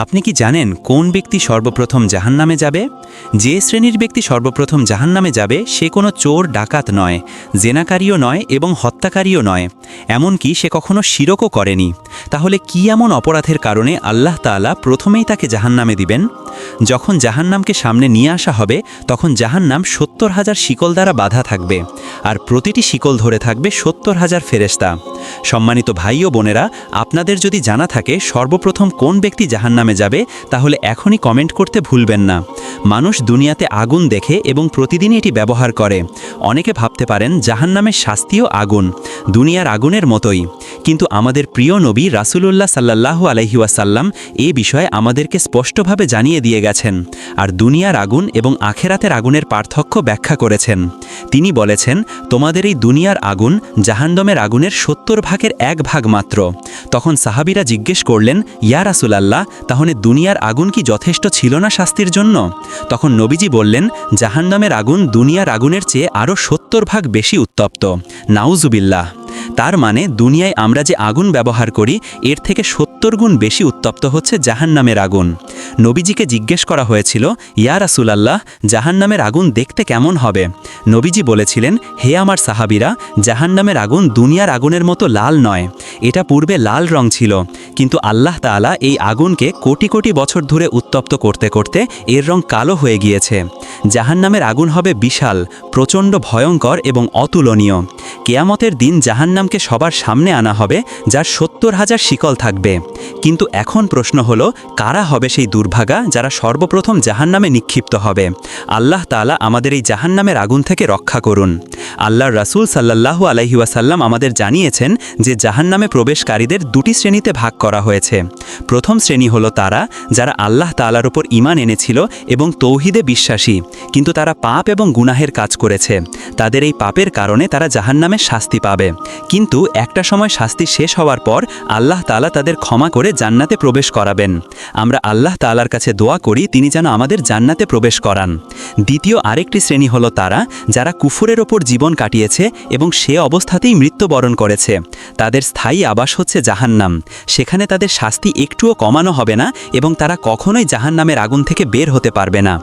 আপনি কি জানেন কোন ব্যক্তি সর্বপ্রথম জাহান নামে যাবে? যে শ্রেণির ব্যক্তি সর্বপ্রথম জাহান নামে যাবে, সে কোনো চোর, ডাকাত নয়, জেনাকারীও নয় এবং হত্যাকারীও নয়। এমনকি সে কখনো শিরকও করেনি। তাহলে কি এমন অপরাধের কারণে আল্লাহ তাআলা প্রথমেই তাকে জাহান নামে দিবেন? যখন জাহান্নামকে সামনে নিয়ে আসা হবে, তখন জাহান্নাম সত্তর হাজার শিকল দ্বারা বাধা থাকবে আর প্রতিটি শিকল ধরে থাকবে সত্তর হাজার ফেরেস্তা সম্মানিত ভাই ও বোনেরা, আপনাদের যদি জানা থাকে সর্বপ্রথম কোন ব্যক্তি জাহান্নামে যাবে, তাহলে এখনই কমেন্ট করতে ভুলবেন না। মানুষ দুনিয়াতে আগুন দেখে এবং প্রতিদিনই এটি ব্যবহার করে। অনেকে ভাবতে পারেন জাহান্নামের শাস্তিও আগুন, দুনিয়ার আগুনের মতোই। কিন্তু আমাদের প্রিয় নবী রাসূলুল্লাহ সাল্লাল্লাহু আলাইহি ওয়াসাল্লাম এ বিষয়ে আমাদেরকে স্পষ্টভাবে জানিয়ে দিয়ে গেছেন, আর দুনিয়ার আগুন এবং আখেরাতের আগুনের পার্থক্য ব্যাখ্যা করেছেন। তিনি বলেছেন, তোমাদের এই দুনিয়ার আগুন জাহান্নমের আগুনের সত্তর ভাগের এক ভাগ মাত্র। তখন সাহাবিরা জিজ্ঞেস করলেন, ইয়া রাসুলাল্লাহ, তাহলে দুনিয়ার আগুন কি যথেষ্ট ছিল না শাস্তির জন্য? তখন নবীজি বললেন, জাহান্নামের আগুন দুনিয়ার আগুনের চেয়ে আরও সত্তর ভাগ বেশি উত্তপ্ত। নাউজুবিল্লাহ। তার মানে দুনিয়ায় আমরা যে আগুন ব্যবহার করি, এর থেকে সত্তর গুণ বেশি উত্তপ্ত হচ্ছে জাহান্নামের আগুন। নবীজিকে জিজ্ঞেস করা হয়েছিল, ইয়া রাসুলাল্লাহ, জাহান্নামের আগুন দেখতে কেমন হবে? নবীজি বলেছিলেন, হে আমার সাহাবিরা, জাহান্নামের আগুন দুনিয়ার আগুনের মতো লাল নয়। এটা পূর্বে লাল রং ছিল। কিন্তু আল্লাহ তাআলা এই আগুনকে কোটি কোটি বছর ধরে উত্তপ্ত করতে করতে এর রং কালো হয়ে গিয়েছে। জাহান্নামের আগুন হবে বিশাল, প্রচণ্ড ভয়ঙ্কর এবং অতুলনীয়। কেয়ামতের দিন জাহান্নামকে সবার সামনে আনা হবে, যার সত্তর হাজার শিকল থাকবে। কিন্তু এখন প্রশ্ন হলো, কারা হবে সেই দুর্ভাগা যারা সর্বপ্রথম জাহান্নামে নিক্ষিপ্ত হবে? আল্লাহ তাআলা আমাদের এই জাহান্নামের আগুন থেকে রক্ষা করুন। আল্লাহর রাসূল সাল্লাল্লাহু আলাইহি ওয়াসাল্লাম আমাদের জানিয়েছেন যে জাহান্নামে প্রবেশকারীদের দুটি শ্রেণীতে ভাগ করা হয়েছে। প্রথম শ্রেণি হলো তারা, যারা আল্লাহ তালার উপর ঈমান এনেছিল এবং তৌহিদে বিশ্বাসী। কিন্তু তারা পাপ এবং গুনাহের কাজ করেছে। তাদের এই পাপের কারণে তারা জাহান্নামের শাস্তি পাবে। কিন্তু একটা সময় শাস্তি শেষ হওয়ার পর আল্লাহ তালা তাদের ক্ষমা করে জান্নাতে প্রবেশ করাবেন। আমরা আল্লাহ তালার কাছে দোয়া করি, তিনি যেন আমাদের জান্নাতে প্রবেশ করান। দ্বিতীয় আরেকটি শ্রেণি হলো তারা, যারা কুফুরের ওপর জীবন কাটিয়েছে এবং সে অবস্থাতেই মৃত্যুবরণ করেছে। তাদের স্থায়ী আবাস হচ্ছে জাহান্নাম। সেখানে তাদের শাস্তি একটুও কমানো হবে না এবং তারা কখনোই জাহান্নামের আগুন থেকে বের হতে পারবে না।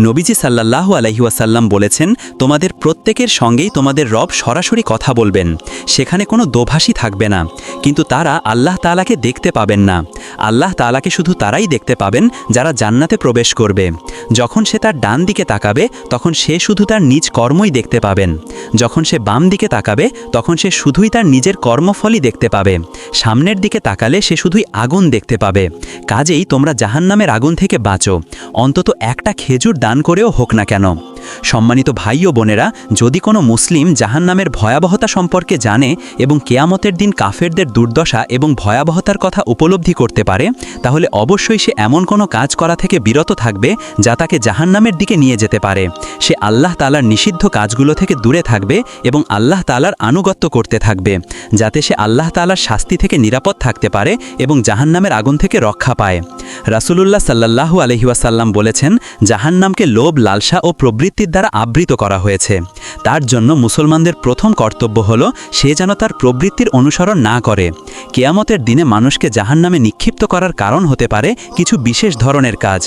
নবীজি সাল্লাল্লাহু আলহিউসাল্লাম বলেছেন, তোমাদের প্রত্যেকের সঙ্গেই তোমাদের রব সরাসরি কথা বলবেন। সেখানে কোনো দোভাষী থাকবে না। কিন্তু তারা আল্লাহ তালাকে দেখতে পাবেন না। আল্লাহ তালাকে শুধু তারাই দেখতে পাবেন যারা জান্নাতে প্রবেশ করবে। যখন সে তার ডান দিকে তাকাবে, তখন সে শুধু তার নিজ কর্মই দেখতে পাবেন। যখন সে বাম দিকে তাকাবে, তখন সে শুধুই তার নিজের কর্মফলই দেখতে পাবে। সামনের দিকে তাকালে সে শুধুই আগুন দেখতে পাবে। কাজেই তোমরা জাহান্নামের আগুন থেকে বাঁচো। অন্তত একটা খেজুর দান করেও হোক না কেন। সম্মানিত ভাই ও বোনেরা, যদি কোনো মুসলিম জাহান্নামের ভয়াবহতা সম্পর্কে জানে এবং কেয়ামতের দিন কাফেরদের দুর্দশা এবং ভয়াবহতার কথা উপলব্ধি করতে পারে, তাহলে অবশ্যই সে এমন কোনো কাজ করা থেকে বিরত থাকবে যা তাকে জাহান্নামের দিকে নিয়ে যেতে পারে। সে আল্লাহ তালার নিষিদ্ধ কাজগুলো থেকে দূরে থাকবে এবং আল্লাহ তালার আনুগত্য করতে থাকবে, যাতে সে আল্লাহ তালার শাস্তি থেকে নিরাপদ থাকতে পারে এবং জাহান্নামের আগুন থেকে রক্ষা পায়। রাসুলুল্লাহ সাল্লাহু আলহিউসাল্লাম বলেছেন, জাহান্নামকে লোভ, লালসা ও প্রবৃত্তির দ্বারা আবৃত করা হয়েছে। তার জন্য মুসলমানদের প্রথম কর্তব্য হল, সে যেন তার প্রবৃত্তির অনুসরণ না করে। কেয়ামতের দিনে মানুষকে জাহান্নামে নিক্ষিপ্ত করার কারণ হতে পারে কিছু বিশেষ ধরনের কাজ।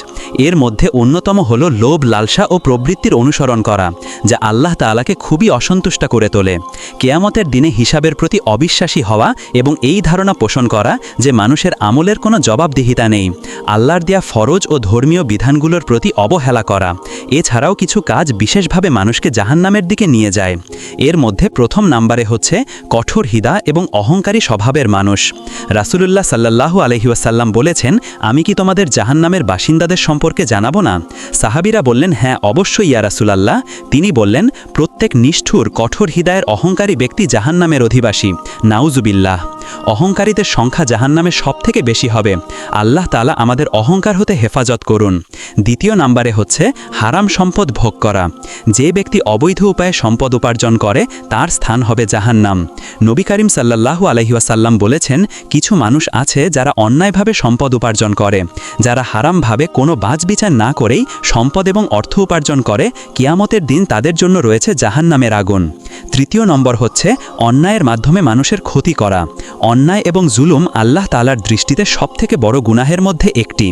এর মধ্যে অন্যতম হল লোভ, লালসা ও প্রবৃত্তির অনুসরণ করা, যা আল্লাহ তালাকে খুবই অসন্তুষ্ট করে তোলে। কেয়ামতের দিনে হিসাবের প্রতি অবিশ্বাসী হওয়া এবং এই ধারণা পোষণ করা যে মানুষের আমলের কোনো জবাবদিহিতা নেই। আল্লাহর দেয়া ফরজ ও ধর্মীয় বিধানগুলোর প্রতি অবহেলা করা। এছাড়াও কিছু কাজ বিশেষভাবে মানুষকে জাহান্নামের দিকে নিয়ে যায়। এর মধ্যে প্রথম নাম্বারে হচ্ছে কঠোর হিদা এবং অহংকারী স্বভাবের মানুষ। রাসুলুল্লাহ সাল্লাহু আলহিউসাল্লাম বলেছেন, আমি কি তোমাদের জাহান্নামের বাসিন্দাদের সম্পর্কে জানাব না? সাহাবিরা বললেন হ্যাঁ অবশ্যই ইয়া রাসুলাল্লাহ। তিনি বললেন, প্রত্যেক নিষ্ঠুর, কঠোর হৃদয়ের অহংকারী ব্যক্তি জাহান্নামের অধিবাসী। নাউজুবিল্লাহ। অহংকারীদের সংখ্যা জাহান্নামের সবথেকে বেশি হবে। আল্লাহ তালা আমাদের অহংকার হতে হেফাজত করুন। দ্বিতীয় নাম্বারে হচ্ছে হারাম সম্পদ ভোগ করা। যে ব্যক্তি অবৈধ উপায়ে সম্পদ উপার্জন করে, তার স্থান হবে জাহান্নাম। নবী করিম সাল্লাহু আলহিউসাল্লাম বলেছেন, কিছু মানুষ আছে যারা অন্যায়ভাবে সম্পদ উপার্জন করে, যারা হারামভাবে কোনো বাজ বিচার না করেই সম্পদ এবং অর্থ উপার্জন করে, কিয়ামতের দিন তাদের জন্য রয়েছে জাহান্নামের আগুন। তৃতীয় নম্বর হচ্ছে অন্যায়ের মাধ্যমে মানুষের ক্ষতি করা। অন্যায় এবং জুলুম আল্লাহ তালার দৃষ্টিতে সবথেকে বড় গুনাহের মধ্যে একটি।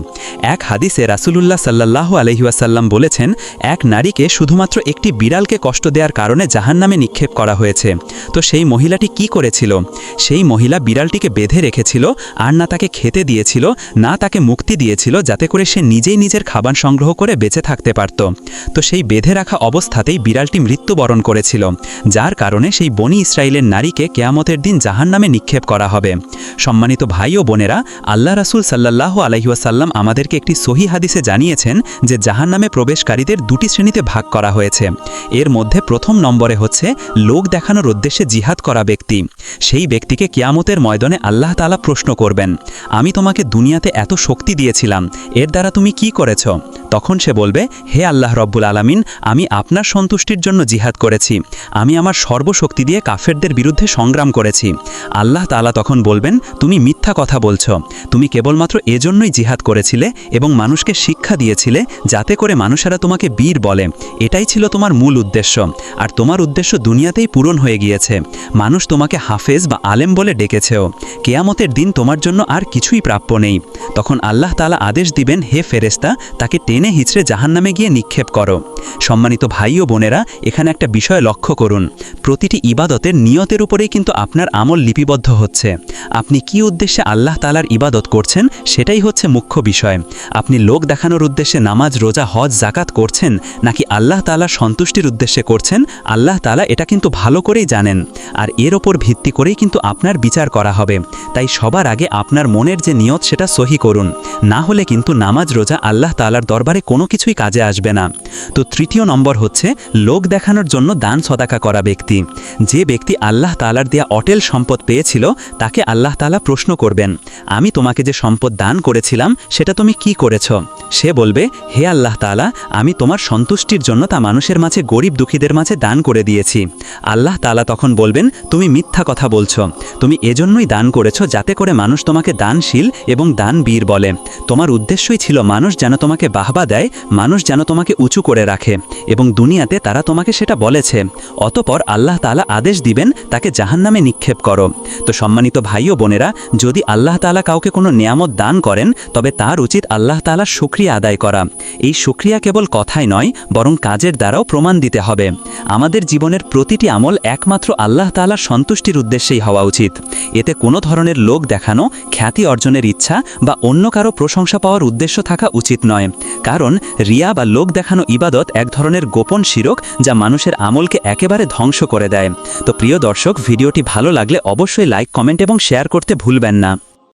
এক হাদিসে রাসূলুল্লাহ সাল্লাল্লাহু আলহিউসাল্লাম বলেছেন, এক নারীকে শুধুমাত্র একটি বিড়ালকে কষ্ট দেওয়ার কারণে জাহান্নামে নিক্ষেপ করা হয়েছে। তো সেই মহিলাটি কি করেছিল? সেই মহিলা বিড়ালটিকে বেঁধে রেখেছিল, আর না তাকে খেতে দিয়েছিল, না তাকে মুক্তি দিয়েছিল, যাতে করে সে নিজেই নিজের খাবার সংগ্রহ করে বেঁচে থাকতে পারত। তো সেই বেঁধে রাখা অবস্থাতেই বিড়ালটি মৃত্যুবরণ করেছিল, যার কারণে সেই বনি ইসরায়েলের নারীকে কেয়ামতের দিন জাহান্নামে নিক্ষেপ করা হবে। সম্মানিত ভাই ও বোনেরা, আল্লাহ রাসুল সাল্লাহ আলহিউসাল্লাম আমাদেরকে একটি সহি হাদিসে জানিয়েছেন যে জাহান নামে প্রবেশকারীদের দুটি শ্রেণীতে ভাগ করা হয়েছে। এর মধ্যে প্রথম নম্বরে হচ্ছে লোক দেখানোর উদ্দেশ্যে জিহাদ করা ব্যক্তি। সেই ব্যক্তিকে কিয়ামতের ময়দানে আল্লাহ তালা প্রশ্ন করবেন, আমি তোমাকে দুনিয়াতে এত শক্তি দিয়েছিলাম, এর দ্বারা তুমি কি করেছ? তখন সে বলবে, হে আল্লাহ রব্বুল আলামিন, আমি আপনার সন্তুষ্টির জন্য জিহাদ করেছি। আমি আমার সর্বশক্তি দিয়ে কাফেরদের বিরুদ্ধে সংগ্রাম করেছি। আল্লাহ তালা তখন বলবেন, তুমি মিথ্যা কথা বলছো। তুমি কেবলমাত্র এজন্যই জিহাদ করেছিলে এবং মানুষকে শিক্ষা দিয়েছিলে যাতে করে মানুষেরা তোমাকে বীর বলে। এটাই ছিল তোমার মূল উদ্দেশ্য। আর তোমার উদ্দেশ্য দুনিয়াতেই পূরণ হয়ে গিয়েছে। মানুষ তোমাকে হাফেজ বা আলেম বলে ডেকেছেও। কেয়ামতের দিন তোমার জন্য আর কিছুই প্রাপ্য নেই। তখন আল্লাহ তালা আদেশ দিবেন, হে ফেরেস্তা তাকে টেনে হিচড়ে জাহান্নামে গিয়ে নিক্ষেপ করো। সম্মানিত ভাই ও বোনেরা, এখানে একটা বিষয় লক্ষ্য করুন। প্রতিটি ইবাদতের নিয়তের উপরেই কিন্তু আপনার আমল লিপিবদ্ধ হচ্ছে। আপনি কি উদ্দেশ্যে আল্লাহ তালার ইবাদত করছেন, সেটাই হচ্ছে মুখ্য বিষয়। আপনি লোক দেখানোর উদ্দেশ্যে নামাজ, রোজা, হজ জাকাত করছেন, নাকি আল্লাহ তালার সন্তুষ্টির উদ্দেশ্যে করছেন, আল্লাহ তালা এটা কিন্তু ভালো করেই জানেন। আর এর ওপর ভিত্তি করেই কিন্তু আপনার বিচার করা হবে। তাই সবার আগে আপনার মনের যে নিয়ত, সেটা সহি করুন। না হলে কিন্তু নামাজ, রোজা আল্লাহ তালার দরবারে কোনো কিছুই কাজে আসবে না। তো তৃতীয় নম্বর হচ্ছে, লোক দেখানোর জন্য দান সদাকা করা ব্যক্তি। যে ব্যক্তি আল্লাহ তালার দেয়া অটেল সম্পদ পেয়েছিল, তাকে আল্লাহ তালা প্রশ্ন করবেন, আমি তোমাকে যে সম্পদ দান করেছিলাম, সেটা তুমি কি করেছ? সে বলবে, হে আল্লাহ তালা আমি তোমার সন্তুষ্টির জন্য তা মানুষের মাঝে, গরিব দুঃখীদের মাঝে দান করে দিয়েছি। আল্লাহ তালা তখন বলবেন, তুমি মিথ্যা কথা বলছো। তুমি এজন্যই দান করেছ যাতে করে মানুষ তোমাকে দানশীল এবং দান বীর বলে। তোমার উদ্দেশ্যই ছিল মানুষ যেন তোমাকে বাহবা দেয়, মানুষ যেন তোমাকে উঁচু করে রাখে এবং দুনিয়াতে তারা তোমাকে সেটা বলেছে। অতপর আল্লাহ তালা আদেশ দিবেন, তাকে জাহান্নামে নিক্ষেপ করো। তো সম্মানিত ভাই ও বোনেরা, যদি আল্লাহ তালা কাউকে কোনো নিয়ামত দান করেন, তবে তার উচিত আল্লাহ তালার সুক্রিয়া আদায় করা। এই সুক্রিয়া কেবল কথাই নয়, বরং কাজের দ্বারাও প্রমাণ দিতে হবে। আমাদের জীবনের প্রতিটি আমল একমাত্র আল্লাহ তালার সন্তুষ্টির উদ্দেশ্যেই হওয়া উচিত। এতে কোনো ধরনের লোক দেখানো, খ্যাতি অর্জনের ইচ্ছা বা অন্য কারও প্রশংসা পাওয়ার উদ্দেশ্য থাকা উচিত নয়। কারণ রিয়া বা লোক দেখানো ইবাদত এক ধরনের গোপন শিরক যা মানুষের আমলকে একেবারে ধ্বংস করে দেয়। তো প্রিয় দর্শক, ভিডিওটি ভালো লাগলে অবশ্যই লাইক, কমেন্ট এবং শেয়ার করতে ভুলবেন না।